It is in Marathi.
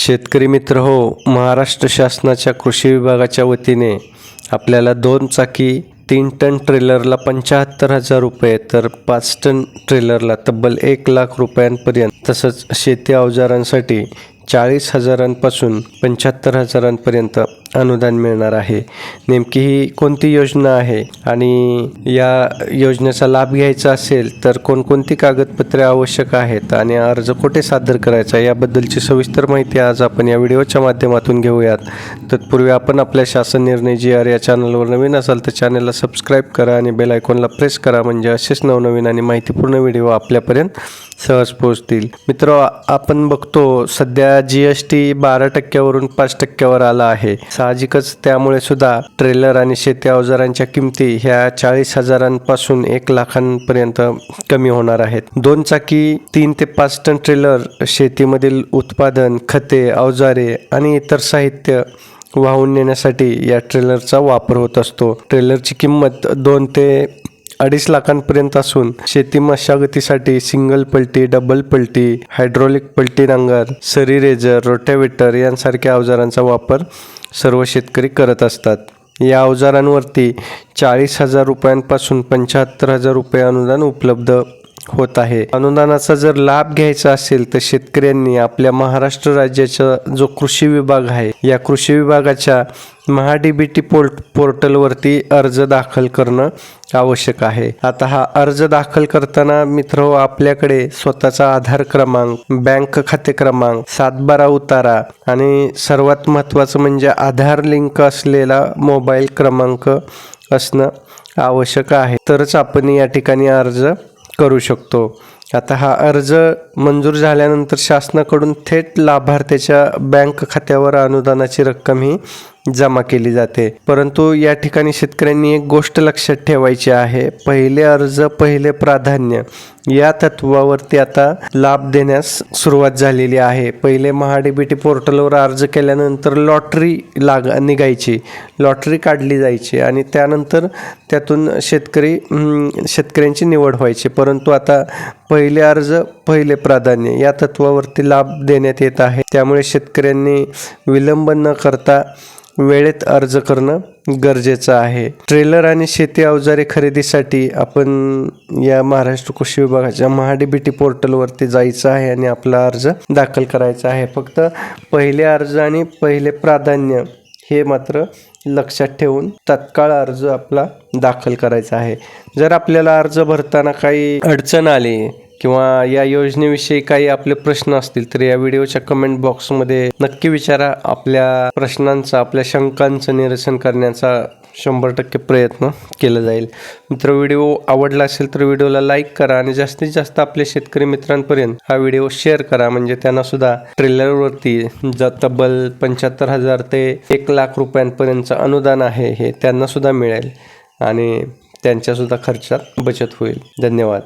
शेतकरी मित्र हो महाराष्ट्र शासनाच्या कृषी विभागाच्या वतीने आपल्याला दोन चाकी तीन टन ट्रेलरला पंच्याहत्तर हजार रुपये तर पाच टन ट्रेलरला तब्बल एक लाख रुपयांपर्यंत तसंच शेती अवजारांसाठी चाळीस हजारांपासून पंच्याहत्तर हजारांपर्यंत अनुदान मिळणार आहे. नेमकी ही कोणती योजना आहे आणि या योजनेचा लाभ घ्यायचा असेल तर कोणकोणती कागदपत्रे आवश्यक आहेत आणि अर्ज कुठे सादर करायचा याबद्दलची सविस्तर माहिती आज आपण या व्हिडिओच्या माध्यमातून घेऊयात. तत्पूर्वी आपण आपल्या शासन निर्णय जी आर या चॅनलवर नवीन असाल तर चॅनलला सबस्क्राईब करा आणि बेल आयकॉनला प्रेस करा म्हणजे असेच नवनवीन आणि माहितीपूर्ण व्हिडिओ आपल्यापर्यंत सहज पोहोचतील. मित्र आपण बघतो सध्या जी एस टी बारा टक्क्यावरून पाच टक्क्यावर आला आहे. साहजिकच त्यामुळे सुद्धा ट्रेलर आणि शेती अवजारांच्या किमती ह्या चाळीस हजारांपासून एक लाखांपर्यंत कमी होणार आहेत. दोन चाकी तीन ते पाच टन ट्रेलर शेतीमधील उत्पादन खते अवजारे आणि इतर साहित्य वाहून नेण्यासाठी या ट्रेलरचा वापर होत असतो. ट्रेलरची किंमत दोन ते अडीच लाखांपर्यंत असून शेती मशागतीसाठी सिंगल पलटी डबल पलटी हायड्रॉलिक पलटी नांगर सरी रेजर रोटॅवेटर यांसारख्या अवजारांचा वापर सर्व शेतकरी करत असतात. या अवजारांवरती चाळीस हजार रुपयांपासून पंच्याहत्तर हजार रुपये अनुदान उपलब्ध होत आहे. अनुदानाचा जर लाभ घ्यायचा असेल तर शेतकऱ्यांनी आपल्या महाराष्ट्र राज्याचा जो कृषी विभाग आहे या कृषी विभागाच्या महाडीबीटी पोर्ट पोर्टलवरती अर्ज दाखल करणं आवश्यक आहे. आता हा अर्ज दाखल करताना मित्र हो, आपल्याकडे स्वतःचा आधार क्रमांक बँक खाते क्रमांक सातबारा उतारा आणि सर्वात महत्त्वाचं म्हणजे आधार लिंक असलेला मोबाईल क्रमांक असणं आवश्यक आहे. तरच आपण या ठिकाणी अर्ज करू शकतो. आता हा अर्ज मंजूर झाल्यानंतर शासनाकडून थेट लाभार्थ्याच्या बँक खात्यावर अनुदानाची रक्कम ही जमा केली जाते. परंतु या ठिकाणी शेतकऱ्यांनी एक गोष्ट लक्षात ठेवायची आहे. पहिले अर्ज पहिले प्राधान्य या तत्वावरती आता लाभ देण्यास सुरुवात झालेली आहे. पहिले महाडीबीटी पोर्टलवर अर्ज केल्यानंतर लॉटरी लाग निघायची. लॉटरी काढली जायची आणि त्यानंतर त्यातून शेतकरी शेतकऱ्यांची निवड व्हायची. परंतु आता पहिले अर्ज पहिले प्राधान्य या तत्वावरती लाभ देण्यात येत आहे. त्यामुळे शेतकऱ्यांनी विलंब न करता वेळेत अर्ज करणं गरजेचं आहे. ट्रेलर आणि शेती अवजारे खरेदीसाठी आपण या महाराष्ट्र कृषी विभागाच्या महाडीबीटी पोर्टलवरती जायचं आहे आणि आपला अर्ज दाखल करायचा आहे. फक्त पहिले अर्ज आणि पहिले प्राधान्य हे मात्र लक्षात ठेवून तत्काळ अर्ज आपला दाखल करायचा आहे. जर आपल्याला अर्ज भरताना काही अडचण आली किंवा या योजनेविषयी काही आपले प्रश्न असतील तर या व्हिडिओच्या कमेंट बॉक्समध्ये नक्की विचारा. आपल्या प्रश्नांचं आपल्या शंकांचं निरसन करण्याचा शंभर टक्के प्रयत्न केला जाईल. मित्र व्हिडिओ आवडला असेल तर व्हिडिओला लाईक करा आणि जास्तीत जास्त आपल्या शेतकरी मित्रांपर्यंत हा व्हिडिओ शेअर करा. म्हणजे त्यांना सुद्धा ट्रेलरवरती ज तब्बल पंच्याहत्तर हजार ते एक लाख रुपयांपर्यंतचं अनुदान आहे हे त्यांना सुद्धा मिळेल आणि त्यांच्यासुद्धा खर्चात बचत होईल. धन्यवाद.